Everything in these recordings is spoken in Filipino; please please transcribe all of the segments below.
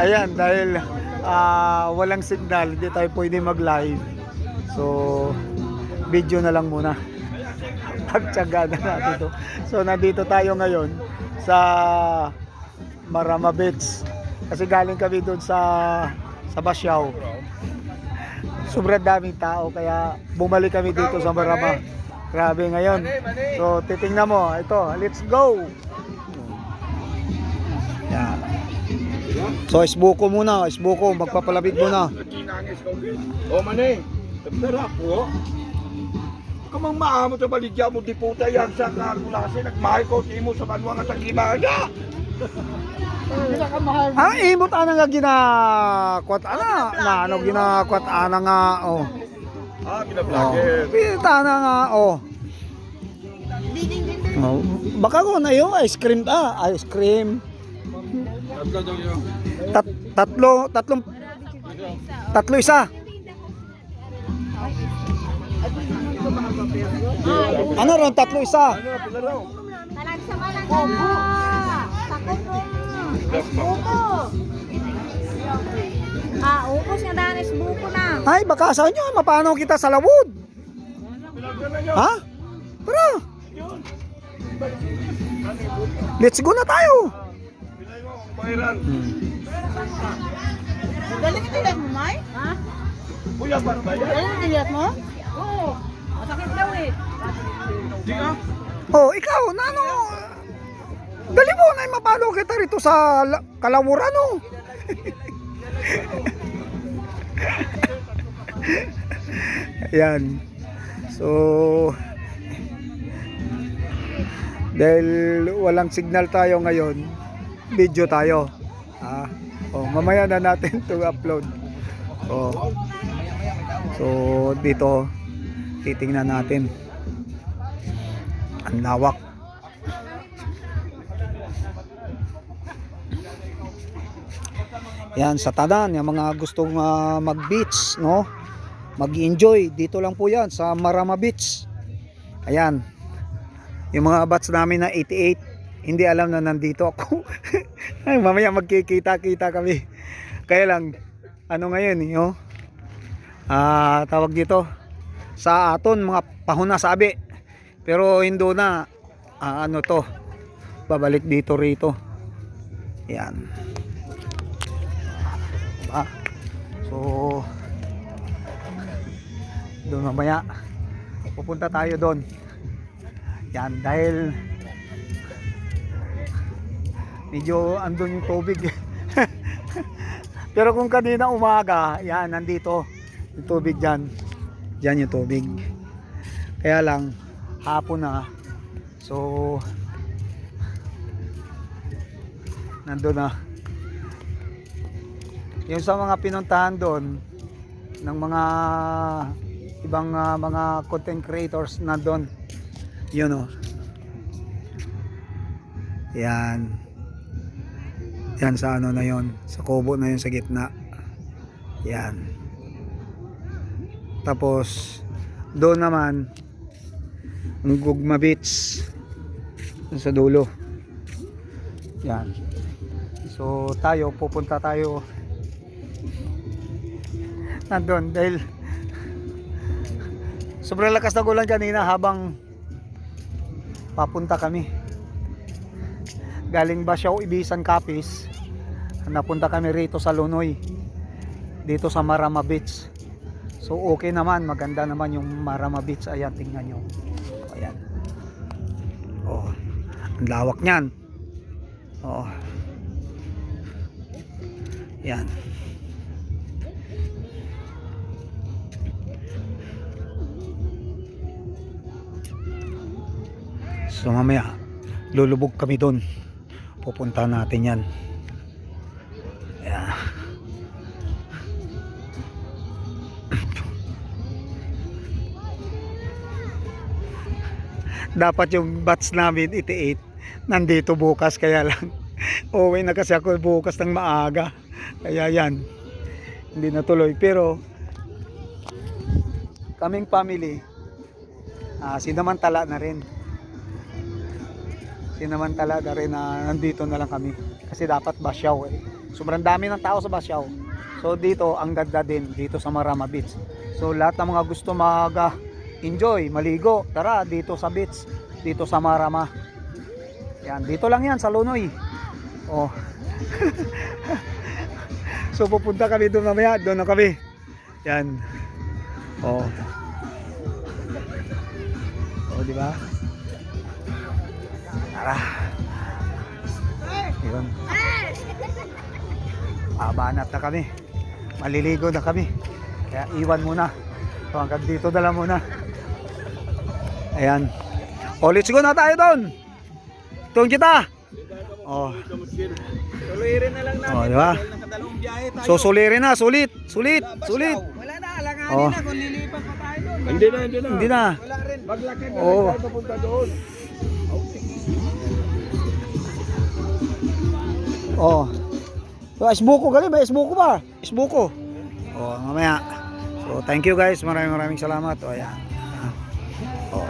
Ayan, dahil ah, walang signal, hindi tayo pwede mag-live. So, video na lang muna. Pagtsaga na natin to. So, nandito tayo ngayon sa Marama Beach. Kasi galing kami doon sa sa Basyao. Sobrang daming tao kaya bumalik kami dito sa Marama. Grabe ngayon. So, titingnan mo. Ito, let's go! So, isbuko muna. Isbuko. Magpapalapit muna. O mani, tara po. Kamang maamo sa baligya mo di puta yan sa kalkulasi. Nagmahal ko di mo sa nga taglimana. Ang imot ana nga ginakwat ana na ano ginakwat ana nga oh. Ah, Oh. gina-vlogger. Kita na nga oh. Oh, baka ko na yung ice cream ah, ice cream. Tatlo daw yun. Tat, tatlo, tatlong tatlo isa. Ano ron tatlo isa? Ano, na. Sakot mo. Buko. Ah, ukos nga danis buko na. Ay, baka sa inyo mapano kita sa lawod. Ha? Tara. Let's go na tayo. Ang bayaran. Galing ka mo, May? Ha? Kuya, ba't ba yan? Galing mo? Oo. Masakit daw eh. Di ka? Oh, ikaw, nano? Dali mo na mapalo kita rito sa la- kalawuran, oh. Ayan. So, dahil walang signal tayo ngayon, video tayo. Ah, oh, mamaya na natin to upload. Oh. So, dito titingnan natin ang lawak. Yan sa tanan, yung mga gustong ah, mag-beach, no? Mag-enjoy dito lang po 'yan sa Marama Beach. Ayan. Yung mga bats namin na 88, hindi alam na nandito ako. Ay, mamaya magkikita-kita kami. Kaya lang ano ngayon, yo? Ah, tawag dito sa aton mga pahuna sabi. Pero hindi na ah, ano to babalik dito rito. Yan. Diba? So doon mamaya pupunta tayo doon. Yan dahil medyo andun yung tubig. Pero kung kanina umaga, yan nandito yung tubig diyan. Diyan yung tubig. Kaya lang hapon na. So nandun na. Yung sa mga pinuntahan doon ng mga ibang ah, mga content creators nandun. Yun oh. Yan. Yan sa ano na yon, sa kubo na yun sa gitna. Yan. Tapos doon naman ang Gugma Beach sa dulo. Yan. So tayo pupunta tayo nandun dahil sobrang lakas ng ulan kanina habang papunta kami. Galing ba siya Ibisan Capiz napunta kami rito sa Lunoy dito sa Marama Beach. So okay naman maganda naman yung Marama Beach. Ayan tingnan nyo. Ayan. Oh ang lawak nyan oh. Yan so mamaya lulubog kami doon pupunta natin yan. Ayan. dapat yung batch namin 88 nandito bukas kaya lang. Uwi na kasi ako bukas ng maaga. Kaya yan. Hindi natuloy. Pero kaming family ah, sinamantala na rin sinamantala rin na nandito na lang kami. Kasi dapat Basyaw eh. Sobrang dami ng tao sa Basyaw. So dito, ang ganda din dito sa Marama Beach. So lahat ng mga gusto mag ah, enjoy, maligo, tara dito sa beach, dito sa Marama. Yan, dito lang yan sa Lunoy. Oh. so pupunta kami doon mamaya, doon na kami. Yan. Oh. Oh, di ba? Tara. Yun. Mabanat na kami. Maliligo na kami. Kaya iwan muna. So hanggang dito na lang muna. Ayan. O, let's go na tayo doon. Tuwang kita. Oh. Tuloy na lang Oh, di ba? nakadalawang biyahe tayo. So sulirin na, sulit, sulit, sulit. Wala na, alanganin Oh. na kung lilipat pa tayo doon. Hindi na, hindi na. Hindi na. Wala rin. Maglakad na lang tayo papunta doon. Oh. So, isbuko gali ba? Isbuko ba? Isbuko. Oh, mamaya. So, thank you guys. Maraming maraming salamat. Oh, ayan. Oh.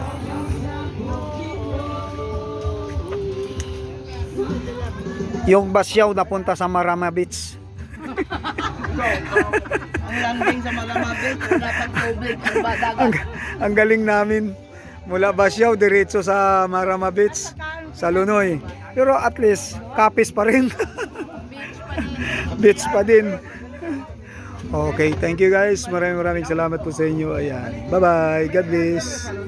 Yung basyaw na punta sa Marama Beach. Ang landing sa Malamabit, wala pang tubig, ang badagat. ang, ang galing namin mula Basyaw diretso sa Marama Beach sa Lunoy pero at least kapis pa rin beach pa din. Okay thank you guys. Maraming maraming salamat po sa inyo. Ayan. Bye bye God bless